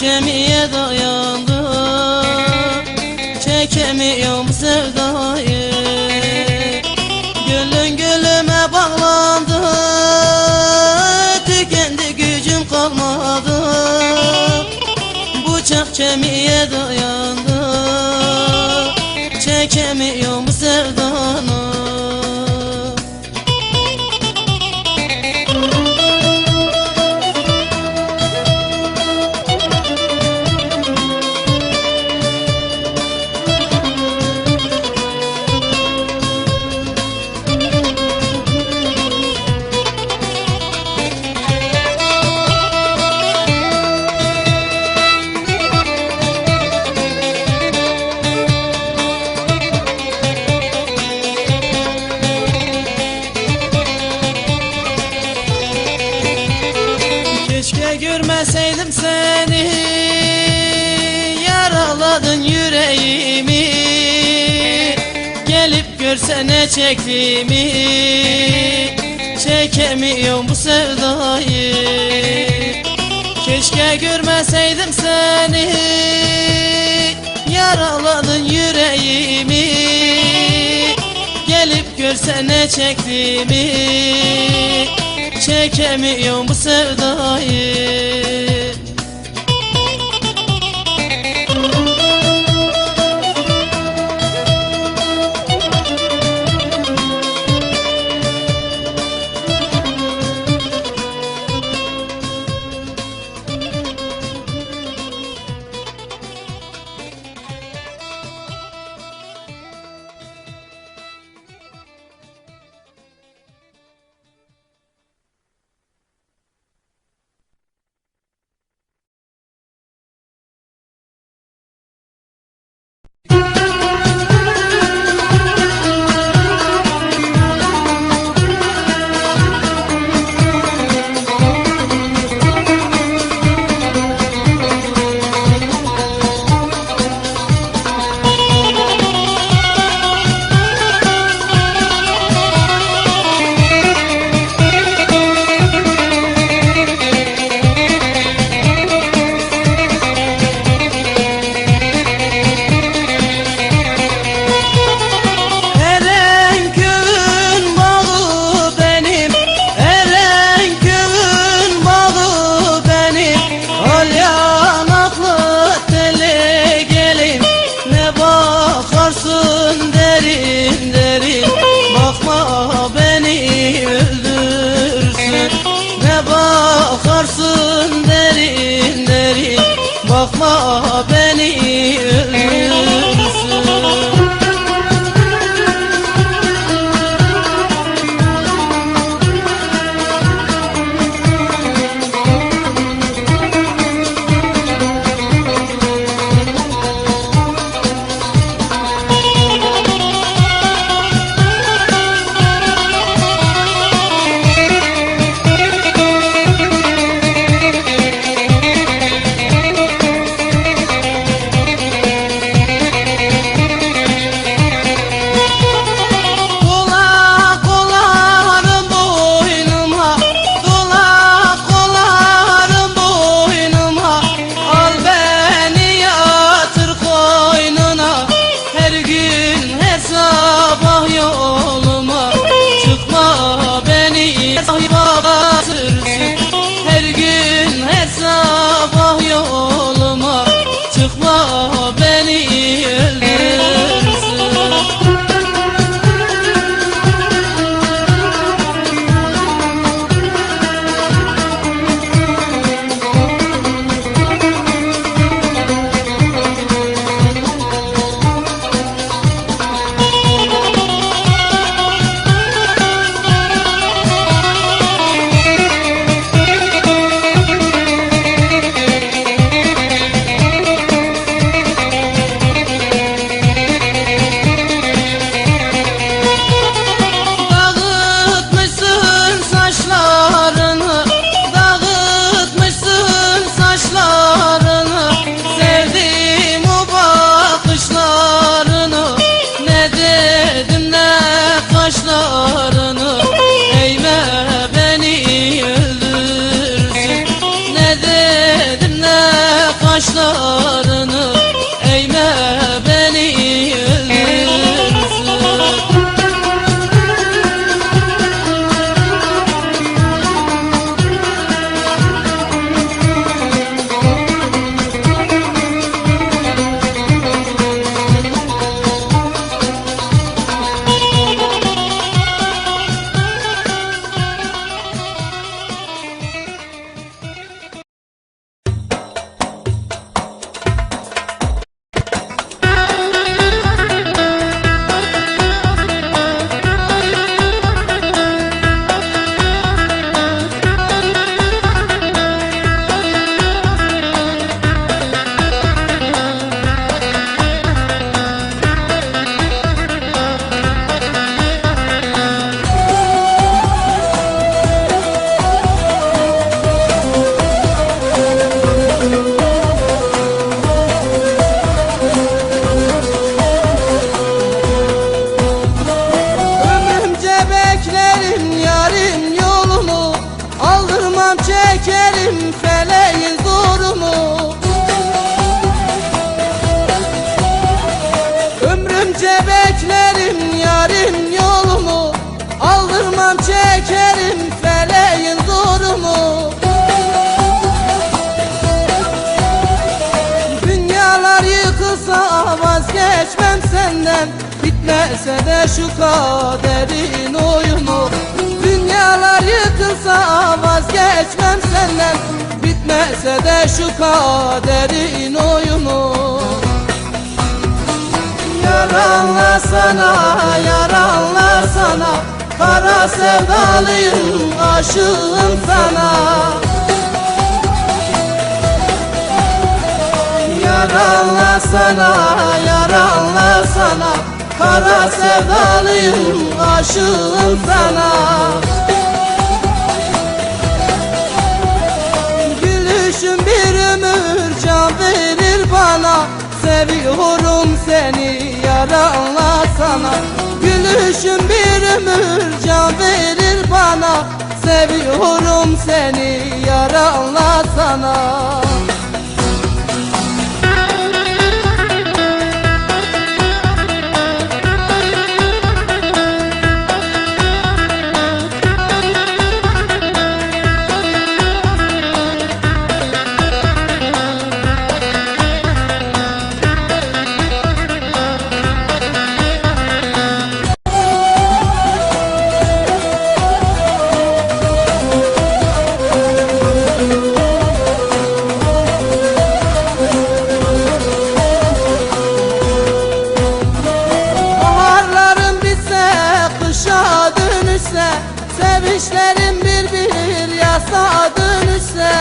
Cemiye dayandım. Çekemiyorum sevda ne çektiğimi Çekemiyorum bu sevdayı. Keşke görmeseydim seni Yaraladın yüreğimi. Gelip görsen ne çektiğimi Çekemiyorum bu sevdayı. Yapma yarın yolumu Aldırmam çekerim feleğin zorumu Dünyalar yıkılsa vazgeçmem senden Bitmese de şu kaderin oyunu Dünyalar yıkılsa vazgeçmem senden Bitmese de şu kaderin oyunu Yaranla sana, yaranla sana. Kara sevdalıyım, aşığım sana. Yaranla sana, yaranla sana. Kara sevdalıyım, aşığım sana sana Gülüşün bir ömür can verir bana. Seviyorum seni yaranla sana dönüşse Sevinçlerim bir bir yasa dönüşse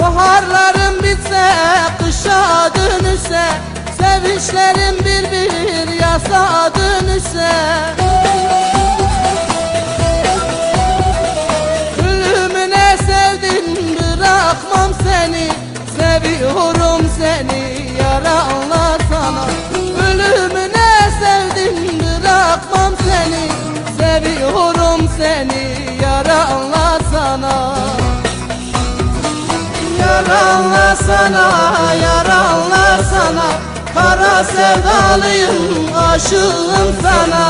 Baharlarım bitse, kışa dönüşse Sevinçlerim bir bir yasa dönüşse Yaranla sana, yaranla sana. Kara sevdalıyım, aşığım sana.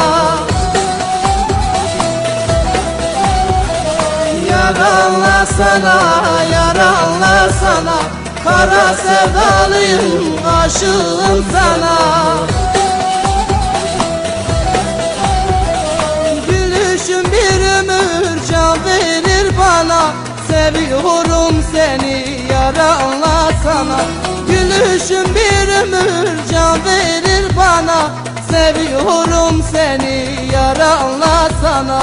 Yaranla sana, yaranla sana. Kara sevdalıyım, aşığım sana. Gülüşün bir ömür can verir bana. Seviyorum seni yaranla sana Gülüşün bir ömür can verir bana. Seviyorum seni yaranla sana